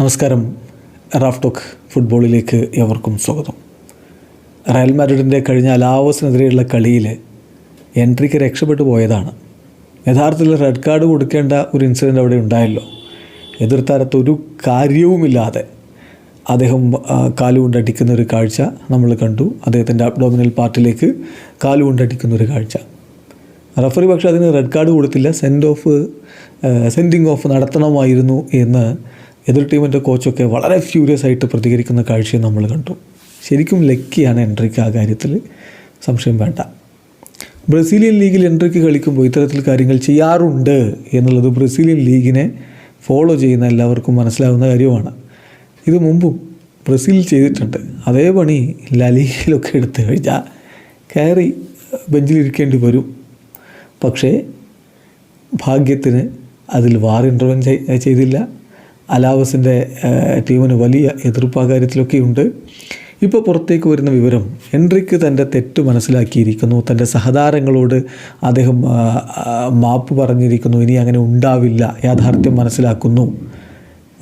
നമസ്കാരം. Raf talk ഫുട്ബോളിലേക്ക് എവർക്കും സ്വാഗതം. റയൽ മാഡ്രിഡിന്റെ കഴിഞ്ഞ അലാവോസിനെതിരെയുള്ള കളിയിൽ എൻട്രിക്ക് രക്ഷപ്പെട്ടു പോയതാണ്. യഥാർത്ഥത്തിൽ റെഡ് കാർഡ് കൊടുക്കേണ്ട ഒരു ഇൻസിഡന്റ് അവിടെ ഉണ്ടായല്ലോ. എതിർത്താരത്ത് ഒരു കാര്യവുമില്ലാതെ അദ്ദേഹം കാലുകൊണ്ടടിക്കുന്ന ഒരു കാഴ്ച നമ്മൾ കണ്ടു. അദ്ദേഹത്തിന്റെ അബ്ഡോമിനൽ പാർട്ടിലേക്ക് കാലുകൊണ്ടടിക്കുന്ന ഒരു കാഴ്ച. റഫറി പക്ഷേ അതിന് റെഡ് കാർഡ് കൊടുത്തില്ല. സെൻഡ് ഓഫ് സെൻഡിങ് ഓഫ് നടത്തണമായിരുന്നു എന്ന് എതിർ ടീമിന്റെ കോച്ചൊക്കെ വളരെ ഫ്യൂരിയസ് ആയിട്ട് പ്രതികരിക്കുന്ന കാഴ്ചയും നമ്മൾ കണ്ടു. ശരിക്കും ലക്കിയാണ് എൻട്രിക്ക് ആ കാര്യത്തിൽ സംശയം വേണ്ട. ബ്രസീലിയൻ ലീഗിൽ എൻട്രിക്ക് കളിക്കുമ്പോൾ ഇത്തരത്തിൽ കാര്യങ്ങൾ ചെയ്യാറുണ്ട് എന്നുള്ളത് ബ്രസീലിയൻ ലീഗിനെ ഫോളോ ചെയ്യുന്ന എല്ലാവർക്കും മനസ്സിലാവുന്ന കാര്യമാണ്. ഇത് മുമ്പും ബ്രസീൽ ചെയ്തിട്ടുണ്ട്. അതേ പണി ലലീഗിലൊക്കെ എടുത്തു കഴിഞ്ഞാൽ കയറി ബെഞ്ചിലിരിക്കേണ്ടി വരും. പക്ഷേ ഭാഗ്യത്തിന് അതിൽ വാർ ഇന്റർവെൻ ചെയ്തില്ല. അലാവസിന്റെ ടീമിന് വലിയ എതിർപ്പ് ആ കാര്യത്തിലൊക്കെ ഉണ്ട്. ഇപ്പോൾ പുറത്തേക്ക് വരുന്ന വിവരം എൻട്രിക്ക് തന്റെ തെറ്റ് മനസ്സിലാക്കിയിരിക്കുന്നു. തന്റെ സഹതാരങ്ങളോട് അദ്ദേഹം മാപ്പ് പറഞ്ഞിരിക്കുന്നു. ഇനി അങ്ങനെ ഉണ്ടാവില്ല യാഥാർത്ഥ്യം മനസ്സിലാക്കുന്നു.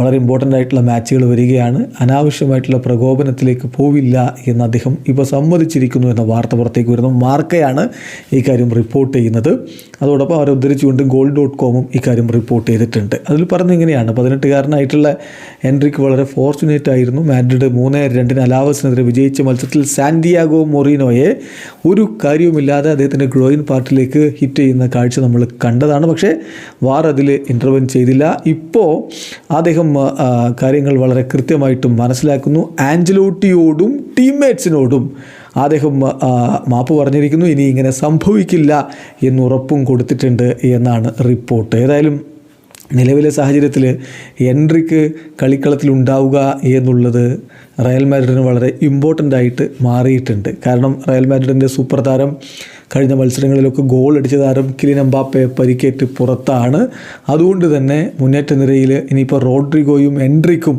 വളരെ ഇമ്പോർട്ടന്റ് ആയിട്ടുള്ള മാച്ചുകൾ വരികയാണ്. അനാവശ്യമായിട്ടുള്ള പ്രകോപനത്തിലേക്ക് പോവില്ല എന്ന് അദ്ദേഹം ഇപ്പോൾ സമ്മതിച്ചിരിക്കുന്നു എന്ന വാർത്ത പുറത്തേക്ക് വരുന്നു. മാർക്കയാണ് ഇക്കാര്യം റിപ്പോർട്ട് ചെയ്യുന്നത്. അതോടൊപ്പം അവരെ ഉദ്ധരിച്ചുകൊണ്ട് ഗോൾ ഡോട്ട് കോമും ഇക്കാര്യം റിപ്പോർട്ട് ചെയ്തിട്ടുണ്ട്. അതിൽ പറഞ്ഞ ഇങ്ങനെയാണ്. പതിനെട്ടുകാരനായിട്ടുള്ള എൻട്രിക്ക് വളരെ ഫോർച്ചുനേറ്റ് ആയിരുന്നു. മാഡ്രിഡ് മൂന്ന് രണ്ടിന് അലാവസിനെതിരെ വിജയിച്ച മത്സരത്തിൽ സാന്റിയാഗോ മൊറീനോയെ ഒരു കാര്യവുമില്ലാതെ അദ്ദേഹത്തിന്റെ ഗ്രോയിൻ പാർട്ടിലേക്ക് ഹിറ്റ് ചെയ്യുന്ന കാഴ്ച നമ്മൾ കണ്ടതാണ്. പക്ഷേ വാർ അതിൽ ഇന്റർവെൻ ചെയ്തില്ല. ഇപ്പോൾ അദ്ദേഹം ആ, കാര്യങ്ങൾ വളരെ കൃത്യമായിട്ടും മനസ്സിലാക്കുന്നു. ആഞ്ചലോട്ടിയോടും ടീംമേറ്റ്സിനോടും അദ്ദേഹം മാപ്പ് പറഞ്ഞിരിക്കുന്നു. ഇനി ഇങ്ങനെ സംഭവിക്കില്ല എന്ന് ഉറപ്പും കൊടുത്തിട്ടുണ്ട് എന്നാണ് റിപ്പോർട്ട്. ഏതായാലും നിലവിലെ സാഹചര്യത്തിൽ എൻട്രിക്ക് കളിക്കളത്തിൽ ഉണ്ടാവുക എന്നുള്ളത് റയൽ മാഡ്രിഡിന് വളരെ ഇമ്പോർട്ടന്റ് ആയിട്ട് മാറിയിട്ടുണ്ട്. കാരണം റയൽ മാഡ്രിഡിന്റെ സൂപ്പർ താരം കഴിഞ്ഞ മത്സരങ്ങളിലൊക്കെ ഗോൾ അടിച്ച താരം കിലിൻ എംബാപ്പെ പരിക്കേറ്റ് പുറത്താണ്. അതുകൊണ്ട് തന്നെ മുന്നേറ്റ നിരയിൽ ഇനിയിപ്പോൾ റോഡ്രിഗോയും എൻട്രിക്കും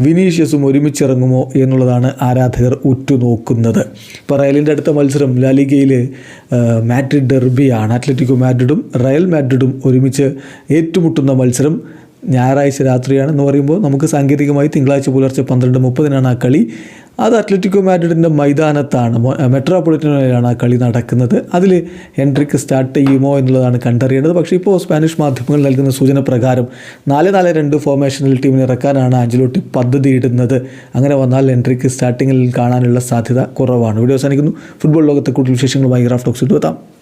വിനീഷ്യസും ഒരുമിച്ചിറങ്ങുമോ എന്നുള്ളതാണ് ആരാധകർ ഉറ്റുനോക്കുന്നത്. ഇപ്പോൾ റയലിന്റെ അടുത്ത മത്സരം ലാലിഗയിൽ മാഡ്രിഡ് ഡെർബിയാണ്. അത്ലറ്റിക്കോ മാഡ്രിഡും റയൽ മാഡ്രിഡും ഒരുമിച്ച് ഏറ്റുമുട്ടുന്ന മത്സരം ഞായറാഴ്ച രാത്രിയാണ് എന്ന് പറയുമ്പോൾ നമുക്ക് സാങ്കേതികമായി തിങ്കളാഴ്ച പുലർച്ചെ പന്ത്രണ്ട് മുപ്പതിനാണ് ആ കളി. അത് അത്ലറ്റിക്കോ മാഡ്രിഡിന്റെ മൈതാനത്താണ്. മെട്രോപൊളിറ്റനിലാണ് ആ കളി നടക്കുന്നത്. അതിൽ എൻട്രിക്ക് സ്റ്റാർട്ട് ചെയ്യുമോ എന്നുള്ളതാണ് കണ്ടറിയേണ്ടത്. പക്ഷേ ഇപ്പോൾ സ്പാനിഷ് മാധ്യമങ്ങൾ നൽകുന്ന സൂചന പ്രകാരം നാല് നാല് രണ്ട് ഫോർമേഷനിൽ ടീമിനെ ഇറക്കാനാണ് ആഞ്ചലോട്ടി പദ്ധതി ഇടുന്നത് അങ്ങനെ വന്നാൽ എൻട്രിക്ക് സ്റ്റാർട്ടിങ്ങിൽ കാണാനുള്ള സാധ്യത കുറവാണ്. വീഡിയോ അവസാനിക്കുന്നു. ഫുട്ബോൾ ലോകത്തെ കൂടുതൽ വിശേഷങ്ങളുമായി ഗ്രാഫ് ടോക്സ് എത്താം.